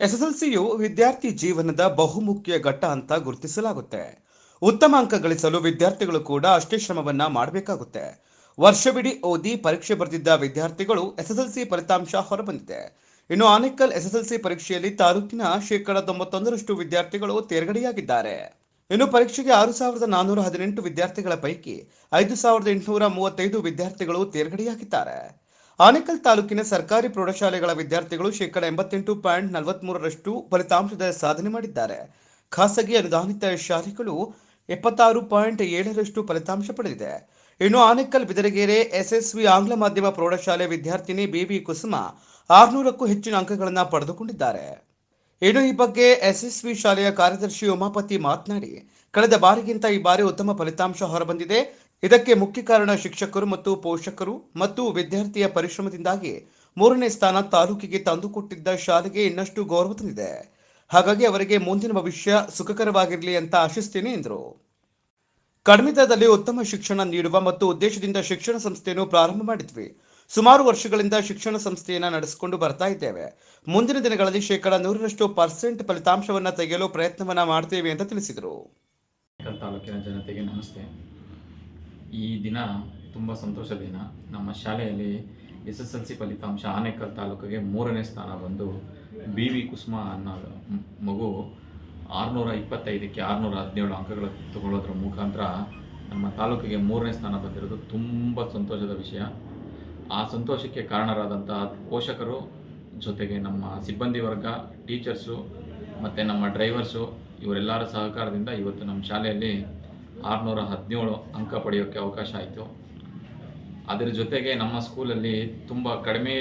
ಎಸ್ಎಸ್ಎಲ್ಸಿಯು ವಿದ್ಯಾರ್ಥಿ ಜೀವನದ ಬಹುಮುಖ್ಯ ಘಟ್ಟ ಅಂತ ಗುರುತಿಸಲಾಗುತ್ತೆ. ಉತ್ತಮ ಅಂಕ ಗಳಿಸಲು ವಿದ್ಯಾರ್ಥಿಗಳು ಕೂಡ ಅಷ್ಟೇ ಶ್ರಮವನ್ನ ಮಾಡಬೇಕಾಗುತ್ತೆ. ವರ್ಷವಿಡೀ ಓದಿ ಪರೀಕ್ಷೆ ಬರೆದಿದ್ದ ವಿದ್ಯಾರ್ಥಿಗಳು ಎಸ್ಎಸ್ಎಲ್ಸಿ ಫಲಿತಾಂಶ ಹೊರಬಂದಿದೆ. ಇನ್ನು ಆನೇಕಲ್ ಎಸ್ಎಸ್ಎಲ್ಸಿ ಪರೀಕ್ಷೆಯಲ್ಲಿ ತಾಲೂಕಿನ ಶೇಕಡ ತೊಂಬತ್ತೊಂದರಷ್ಟು ವಿದ್ಯಾರ್ಥಿಗಳು ತೇರ್ಗಡೆಯಾಗಿದ್ದಾರೆ. ಇನ್ನು ಪರೀಕ್ಷೆಗೆ ಆರು ಸಾವಿರದ ನಾನ್ನೂರ ಹದಿನೆಂಟು ವಿದ್ಯಾರ್ಥಿಗಳ ಪೈಕಿ ಐದು ಸಾವಿರದ ಎಂಟುನೂರ ಮೂವತ್ತೈದು ವಿದ್ಯಾರ್ಥಿಗಳು ತೇರ್ಗಡೆಯಾಗಿದ್ದಾರೆ. ಆನೇಕಲ್ ತಾಲೂಕಿನ ಸರ್ಕಾರಿ ಪ್ರೌಢಶಾಲೆಗಳ ವಿದ್ಯಾರ್ಥಿಗಳು ಶೇಕಡ ಎಂಬತ್ತೆಂಟು ಪಾಯಿಂಟ್ ನಲವತ್ಮೂರರಷ್ಟು ಫಲಿತಾಂಶದ ಸಾಧನೆ ಮಾಡಿದ್ದಾರೆ. ಖಾಸಗಿ ಅನುದಾನಿತ ಶಾಲೆಗಳು ಎಪ್ಪತ್ತಾರು ಪಾಯಿಂಟ್ ಏಳರಷ್ಟು ಫಲಿತಾಂಶ ಪಡೆದಿದೆ. ಇನ್ನು ಆನೇಕಲ್ ಬಿದರಗೆರೆ ಎಸ್ಎಸ್ವಿ ಆಂಗ್ಲ ಮಾಧ್ಯಮ ಪ್ರೌಢಶಾಲೆ ವಿದ್ಯಾರ್ಥಿನಿ ಬಿವಿ ಕುಸುಮ ಆರುನೂರಕ್ಕೂ ಹೆಚ್ಚಿನ ಅಂಕಗಳನ್ನು ಪಡೆದುಕೊಂಡಿದ್ದಾರೆ. ಇನ್ನು ಈ ಬಗ್ಗೆ ಎಸ್ಎಸ್ವಿ ಶಾಲೆಯ ಕಾರ್ಯದರ್ಶಿ ಉಮಾಪತಿ ಮಾತನಾಡಿ, ಕಳೆದ ಬಾರಿಗಿಂತ ಈ ಬಾರಿ ಉತ್ತಮ ಫಲಿತಾಂಶ ಹೊರಬಂದಿದೆ. ಇದಕ್ಕೆ ಮುಖ್ಯ ಕಾರಣ ಶಿಕ್ಷಕರು ಮತ್ತು ಪೋಷಕರು ಮತ್ತು ವಿದ್ಯಾರ್ಥಿಯ ಪರಿಶ್ರಮದಿಂದಾಗಿ ಮೂರನೇ ಸ್ಥಾನ ತಾಲೂಕಿಗೆ ತಂದುಕೊಟ್ಟಿದ್ದ ಶಾಲೆಗೆ ಇನ್ನಷ್ಟು ಗೌರವ ತಂದಿದೆ. ಹಾಗಾಗಿ ಅವರಿಗೆ ಮುಂದಿನ ಭವಿಷ್ಯ ಸುಖಕರವಾಗಿರಲಿ ಅಂತ ಆಶಿಸ್ತೇನೆ, ಎಂದರು. ಕಡಿಮೆ ದರದಲ್ಲಿ ಉತ್ತಮ ಶಿಕ್ಷಣ ನೀಡುವ ಮತ್ತು ಉದ್ದೇಶದಿಂದ ಶಿಕ್ಷಣ ಸಂಸ್ಥೆಯನ್ನು ಪ್ರಾರಂಭ ಮಾಡಿದ್ವಿ. ಸುಮಾರು ವರ್ಷಗಳಿಂದ ಶಿಕ್ಷಣ ಸಂಸ್ಥೆಯನ್ನು ನಡೆಸಿಕೊಂಡು ಬರ್ತಾ ಇದ್ದೇವೆ. ಮುಂದಿನ ದಿನಗಳಲ್ಲಿ ಶೇಕಡ ನೂರರಷ್ಟು ಪರ್ಸೆಂಟ್ ಫಲಿತಾಂಶವನ್ನು ತೆಗೆಯಲು ಪ್ರಯತ್ನವನ್ನ ಮಾಡ್ತೇವೆ ಅಂತ ತಿಳಿಸಿದರು. ತಾಲೂಕಿನ ಜನತೆಗೆ ನಮಸ್ತೆ. ಈ ದಿನ ತುಂಬ ಸಂತೋಷದ ದಿನ. ನಮ್ಮ ಶಾಲೆಯಲ್ಲಿ ಎಸ್ ಎಸ್ ಎಲ್ ಸಿ ಫಲಿತಾಂಶ ಆನೇಕಲ್ ತಾಲೂಕಿಗೆ ಮೂರನೇ ಸ್ಥಾನ ಬಂದು ಬಿ ವಿ ಕುಸುಮ ಅನ್ನೋ ಮಗು ಆರುನೂರ ಇಪ್ಪತ್ತೈದಕ್ಕೆ ಆರುನೂರ ಹದಿನೇಳು ಅಂಕಗಳು ತಗೊಳ್ಳೋದ್ರ ಮುಖಾಂತರ ನಮ್ಮ ತಾಲೂಕಿಗೆ ಮೂರನೇ ಸ್ಥಾನ ಬಂದಿರೋದು ತುಂಬ ಸಂತೋಷದ ವಿಷಯ. ಆ ಸಂತೋಷಕ್ಕೆ ಕಾರಣರಾದಂಥ ಪೋಷಕರು ಜೊತೆಗೆ ನಮ್ಮ ಸಿಬ್ಬಂದಿ ವರ್ಗ, ಟೀಚರ್ಸು ಮತ್ತು ನಮ್ಮ ಡ್ರೈವರ್ಸು ಇವರೆಲ್ಲರ ಸಹಕಾರದಿಂದ ಇವತ್ತು ನಮ್ಮ ಶಾಲೆಯಲ್ಲಿ ಆರುನೂರ ಹದಿನೇಳು ಅಂಕ ಪಡೆಯೋಕ್ಕೆ ಅವಕಾಶ ಆಯಿತು. ಅದರ ಜೊತೆಗೆ ನಮ್ಮ ಸ್ಕೂಲಲ್ಲಿ ತುಂಬ ಕಡಿಮೆ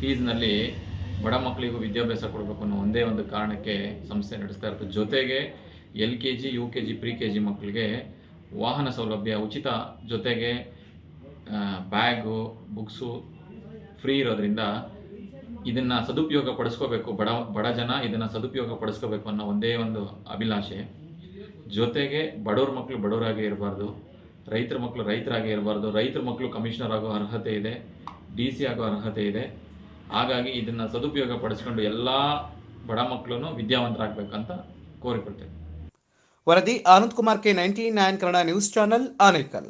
ಫೀಸ್ನಲ್ಲಿ ಬಡ ಮಕ್ಕಳಿಗೂ ವಿದ್ಯಾಭ್ಯಾಸ ಕೊಡಬೇಕು ಅನ್ನೋ ಒಂದೇ ಒಂದು ಕಾರಣಕ್ಕೆ ಸಂಸ್ಥೆ ನಡೆಸ್ತಾ ಇರ್ತದೆ ಜೊತೆಗೆ L K G, U K G, pre K G ಮಕ್ಕಳಿಗೆ ವಾಹನ ಸೌಲಭ್ಯ ಉಚಿತ ಜೊತೆಗೆ ಬ್ಯಾಗು, ಬುಕ್ಸು ಫ್ರೀ ಇರೋದ್ರಿಂದ ಇದನ್ನು ಸದುಪಯೋಗ ಪಡಿಸ್ಕೋಬೇಕು. ಬಡ ಬಡ ಜನ ಇದನ್ನು ಸದುಪಯೋಗ ಪಡಿಸ್ಕೋಬೇಕು ಅನ್ನೋ ಒಂದೇ ಒಂದು ಅಭಿಲಾಷೆ. ಜೊತೆಗೆ ಬಡವ್ರ ಮಕ್ಕಳು ಬಡವರಾಗೇ ಇರಬಾರ್ದು, ರೈತರ ಮಕ್ಕಳು ರೈತರಾಗೇ ಇರಬಾರ್ದು, ರೈತರ ಮಕ್ಕಳು ಕಮಿಷನರ್ ಆಗೋ ಅರ್ಹತೆ ಇದೆ ಡಿ ಸಿ ಆಗೋ ಅರ್ಹತೆ ಇದೆ. ಹಾಗಾಗಿ ಇದನ್ನು ಸದುಪಯೋಗ ಪಡಿಸ್ಕೊಂಡು ಎಲ್ಲ ಬಡ ಮಕ್ಕಳು ವಿದ್ಯಾವಂತರಾಗಬೇಕಂತ ಕೋರಿಕೊಳ್ತೇವೆ ವರದಿ Anand Kumar K ninety nine Kannada news channel, Anekal.